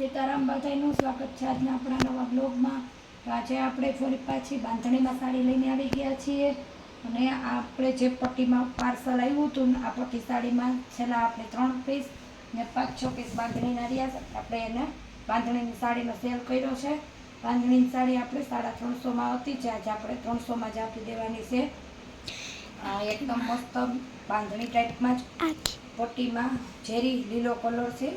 સીતારામ બધાનું સ્વાગત છે આજના આપણા નવા બ્લોગમાં તો આજે આપણે ફરી પાછી બાંધણીમાં સાડી લઈને આવી ગયા છીએ. અને આપણે જે પટ્ટીમાં પાર્સલ આવ્યું હતું આ પટ્ટી સાડીમાં છેલ્લા આપણે ત્રણ પીસ ને પાંચ છ પીસ બાંધણીના રહ્યા છે. આપણે એને બાંધણીની સાડીનો સેલ કર્યો છે. બાંધણીની સાડી આપણે સાડા ત્રણસોમાં હતી જે આજે આપણે ત્રણસોમાં જ આપી દેવાની છે. આ એકદમ મસ્ત બાંધણી ટાઈપમાં જ પટ્ટીમાં ઝેરી લીલો કલર છે.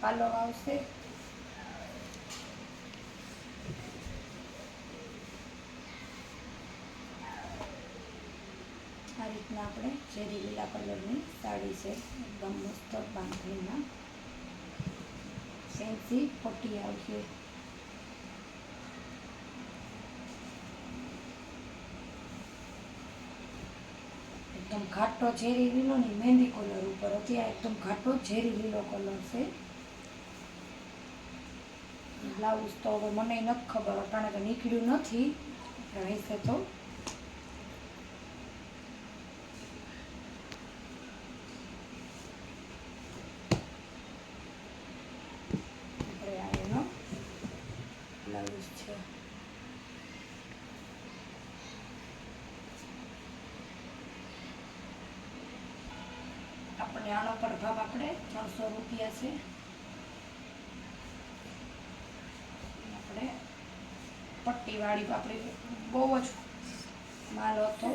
પાલો આવશે. આ રીતના આપણે ઝેરી લીલા કલરની સાડી છે, એકદમ મસ્ત બાંધણીમાં ફેન્સી પટ્ટી આવશે. એકદમ ઘાટો ઝેરી લીલો ને મહેંદી કલર ઉપર હતી. આ એકદમ ઘાટો ઝેરી લીલો કલર છે. બ્લાઉઝ તો હવે મને નથી ખબર, અટાણે તો નીકળ્યું નથી. રહેશે તો. બ્લાઉઝ છે. આપણે આનો પર ભાવ આપણે ત્રણસો રૂપિયા છે આપણે પટ્ટીવાળી પાપડી બહુ જ માલ હતો.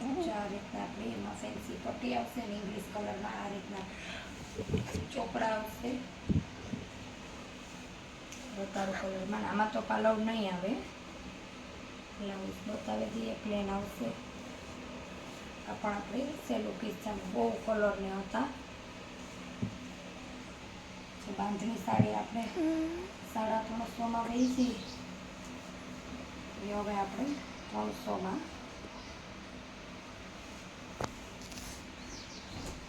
આ રીતના આપણી એમાં ફેન્સી પટ્ટી આવશે ને ઇંગ્લિશ કલરમાં આ રીતના ચોપડા આવશે. બતાવો કલરમાં આમાં તો પાલવ નહીં આવે. બ્લાઉઝ બતાવી દઈએ પ્લેન આવશે. આ પણ આપણે સેલો કિસ્સામાં બહુ કલરને હતા. બાંધણી સાડી આપણે સાડા ત્રણસોમાં વેચી એ હવે આપણે ત્રણસોમાં.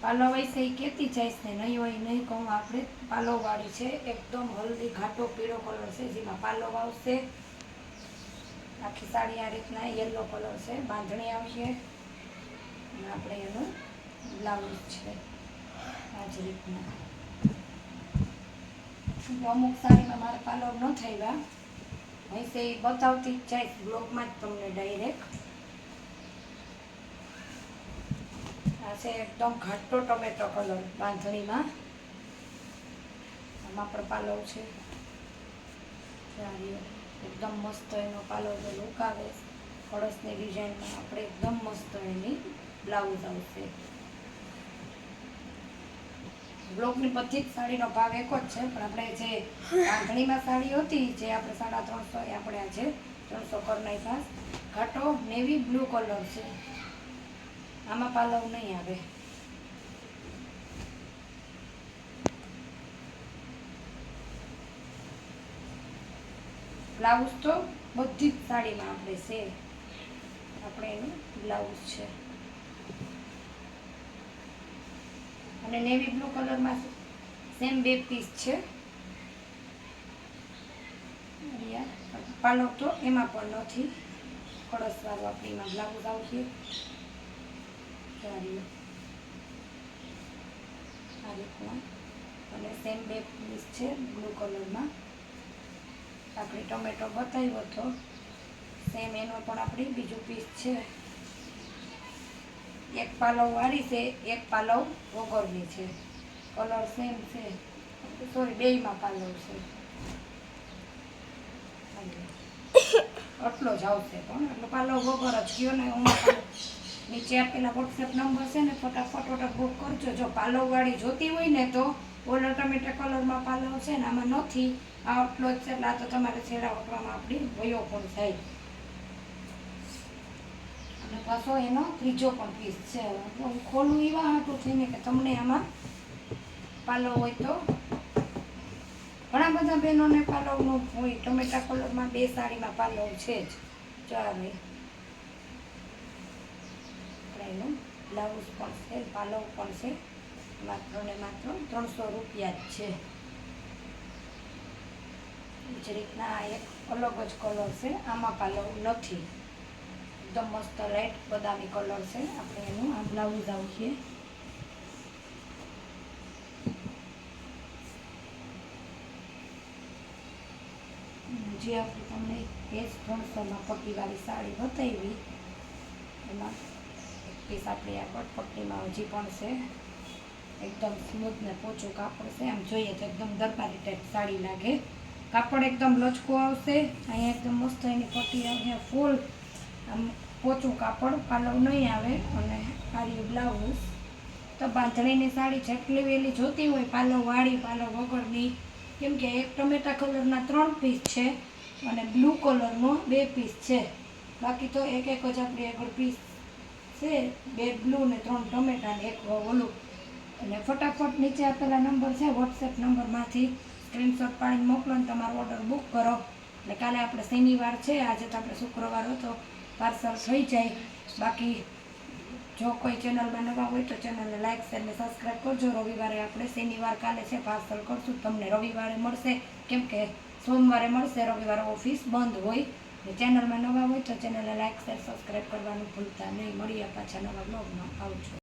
પાલવ વિશે એ કહેતી જઈશ ને નહીં હોય નહીં કહું. આપણે પાલવવાળી છે, એકદમ હલ્દી, ઘાટો, પીળો કલર છે, જેમાં પાલવ આવશે. આખી સાડી આ રીતના યલો કલર છે, બાંધણી આવશે. અને આપણે એનું બ્લાઉઝ છે, આ જ રીતના. અમુક સાડીમાં મારે પાલવ ન થયા હશે એ બતાવતી જ જાય બ્લોગમાં જ તમને ડાયરેક્ટ આ છે એકદમ ઘાટો ટમેટો કલર બાંધણીમાં. આમાં પણ પાલવ છે. એકદમ મસ્ત એનો પાલો છે લુક આવે, કળશની ડિઝાઇનમાં આપણે એકદમ મસ્ત એની બ્લાઉઝ આવશે. બ્લોકની બધી જ સાડીનો ભાવ એક જ છે, પણ આપણે જે રાંધણીમાં સાડી હતી, જે આપણે સાડા ત્રણસો એ આપણે આજે ત્રણસો કરના સાસ, ઘાટો નેવી બ્લુ કલર છે. આમાં પાલવ નહીં આવે. બ્લાઉઝ તો બધી જ સાડીમાં આપણે છે. આપણે એનું બ્લાઉઝ છે. અને નેવી બ્લુ કલરમાં સેમ બે પીસ છે. પાલક તો, એમાં પણ નથી. કળશવાળું આપણે એમાં બ્લાઉઝ આવશે સારી આ રીતના અને સેમ બે પીસ છે બ્લુ કલરમાં આપણે ટમેટો બતાવ્યો હતો સેમ એનો પણ આપણી બીજું પીસ છે. એક પાલવ વાળી છે, એક પાલવ વગરની છે. કલર સેમ છે. સોરી બેયમાં પાલવ છે. આટલો જ આવશે પણ, એટલે પાલવ વગર જ કયો ને હું નીચે આપેલા વોટ્સએપ નંબર છે ને, ફટાફટ ઓર્ડર બુક કરજો. જો પાલવવાળી જોતી હોય ને તો ઓલર ટમેટા કલરમાં પાલવ છે ને, આમાં નથી. આ આટલો જ છે, એટલે આ તો તમારે છેડા ઓટવામાં આપણી વયો પણ થાય. પાછો એનો ત્રીજો પણ પીસ છે. હું ખોલું એવા હાટું થઈને કે તમને આમાં પાલવ હોય તો. ઘણા બધા બહેનોને પાલવનું હોય, ટમેટા કલરમાં બે સાડીમાં પાલવ છે જ. ચાલે એનો બ્લાઉઝ પણ છે પાલવ પણ છે. માત્ર ને માત્ર ત્રણસો રૂપિયા જ છે. જ રીતના એક અલગ જ કલર છે, આમાં પાલવ નથી. એકદમ મસ્ત લાઇટ બદામી કલર છે. આપણે એનું આ બ્લાઉઝ આવશે. જે આપણે તમને એજ ત્રણસોમાં પટ્ટીવાળી સાડી બતાવી, એમાં એક પીસ આપણે આ પટપટ્ટીમાં હજી પણ છે. એકદમ સ્મૂથ ને પોચું કાપડ છે. આમ જોઈએ તો એકદમ દરબારી ટાઈપ સાડી લાગે. કાપડ એકદમ લચકો આવશે. અહીંયા એકદમ મસ્ત એની પટ્ટી આવશે. ફૂલ આમ પોચું કાપડ, પાલવ નહીં આવે અને આ બ્લાઉઝ. તો બાંધણીની સાડી જેટલી વેલી જોતી હોય, પાલવ વાળી, પાલવ વગરની, કેમ કે એક ટમેટા કલરના ત્રણ પીસ છે અને બ્લુ કલરનો બે પીસ છે. બાકી તો એક એક જ આપણી આગળ પીસ છે, બે બ્લુ ને ત્રણ ટમેટા ને એક ઓલું. અને ફટાફટ નીચે આપેલા નંબર છે, વોટ્સએપ નંબરમાંથી સ્ક્રીનશોટ પાડીને મોકલો ને તમારો ઓર્ડર બુક કરો. એટલે કાલે આપણે શનિવાર છે, આજે તો આપણે શુક્રવાર હતો. પાર્સલ થઈ જાય. બાકી જો કોઈ ચેનલમાં નવા હોય તો ચેનલને લાઈક શેર ને સબસ્ક્રાઈબ કરજો. રવિવારે આપણે શનિવાર કાલે છે પાર્સલ કરશું. તમને રવિવારે મળશે. કેમ કે સોમવારે મળશે. રવિવારે ઓફિસ બંધ હોય. ને ચેનલમાં નવા હોય તો ચેનલને લાઈક શેર સબસ્ક્રાઈબ કરવાનું ભૂલતા નહીં. મળીએ પાછા નવા બ્લોગમાં આવજો.